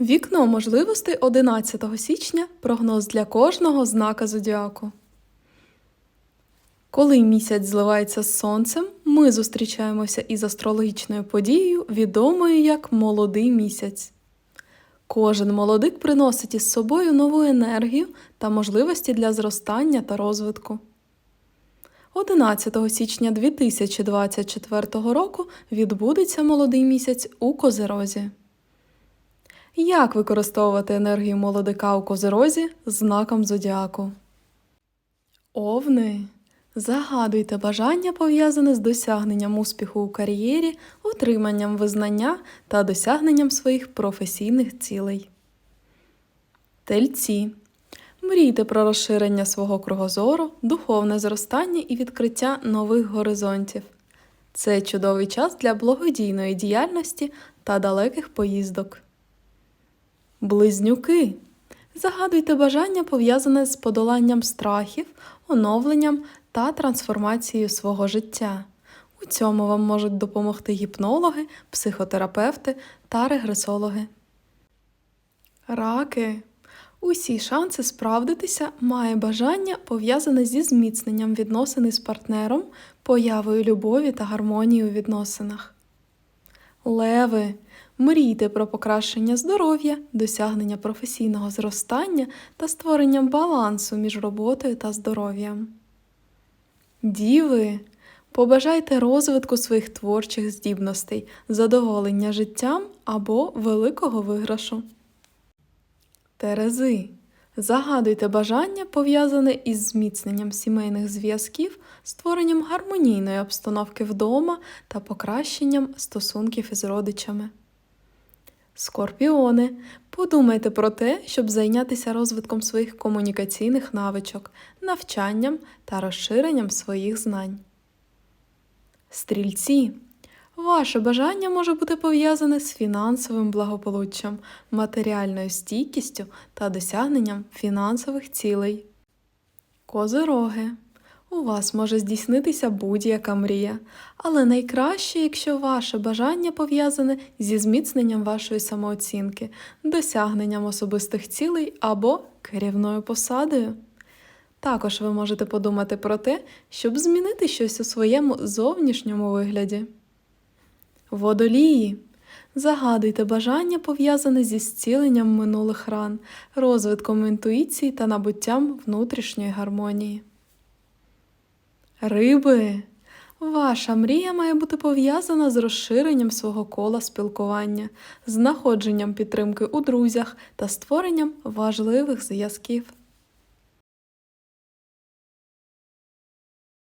Вікно можливостей 11 січня прогноз для кожного знака зодіаку. Коли місяць зливається з сонцем, ми зустрічаємося із астрологічною подією, відомою як молодий місяць. Кожен молодик приносить із собою нову енергію та можливості для зростання та розвитку. 11 січня 2024 року відбудеться молодий місяць у Козерозі. Як використовувати енергію молодика у Козерозі знаком зодіаку? Овни. Загадуйте бажання пов'язане з досягненням успіху у кар'єрі, отриманням визнання та досягненням своїх професійних цілей. Тельці. Мрійте про розширення свого кругозору, духовне зростання і відкриття нових горизонтів. Це чудовий час для благодійної діяльності та далеких поїздок. Близнюки. Загадуйте бажання пов'язане з подоланням страхів, оновленням та трансформацією свого життя. У цьому вам можуть допомогти гіпнологи, психотерапевти та регресологи. Раки. Усі шанси справдитися має бажання пов'язане зі зміцненням відносин із партнером, появою любові та гармонії у відносинах. Леви. Мрійте про покращення здоров'я, досягнення професійного зростання та створенням балансу між роботою та здоров'ям. Діви. Побажайте розвитку своїх творчих здібностей, задоволення життям або великого виграшу. Терези. Загадуйте бажання, пов'язане із зміцненням сімейних зв'язків, створенням гармонійної обстановки вдома та покращенням стосунків із родичами. Скорпіони. Подумайте про те, щоб зайнятися розвитком своїх комунікаційних навичок, навчанням та розширенням своїх знань. Стрільці. Ваше бажання може бути пов'язане з фінансовим благополуччям, матеріальною стійкістю та досягненням фінансових цілей. Козироги. У вас може здійснитися будь-яка мрія, але найкраще, якщо ваше бажання пов'язане зі зміцненням вашої самооцінки, досягненням особистих цілей або керівною посадою. Також ви можете подумати про те, щоб змінити щось у своєму зовнішньому вигляді. Водолії. Загадуйте бажання пов'язане зі зціленням минулих ран, розвитком інтуїції та набуттям внутрішньої гармонії. Риби. Ваша мрія має бути пов'язана з розширенням свого кола спілкування, знаходженням підтримки у друзях та створенням важливих зв'язків.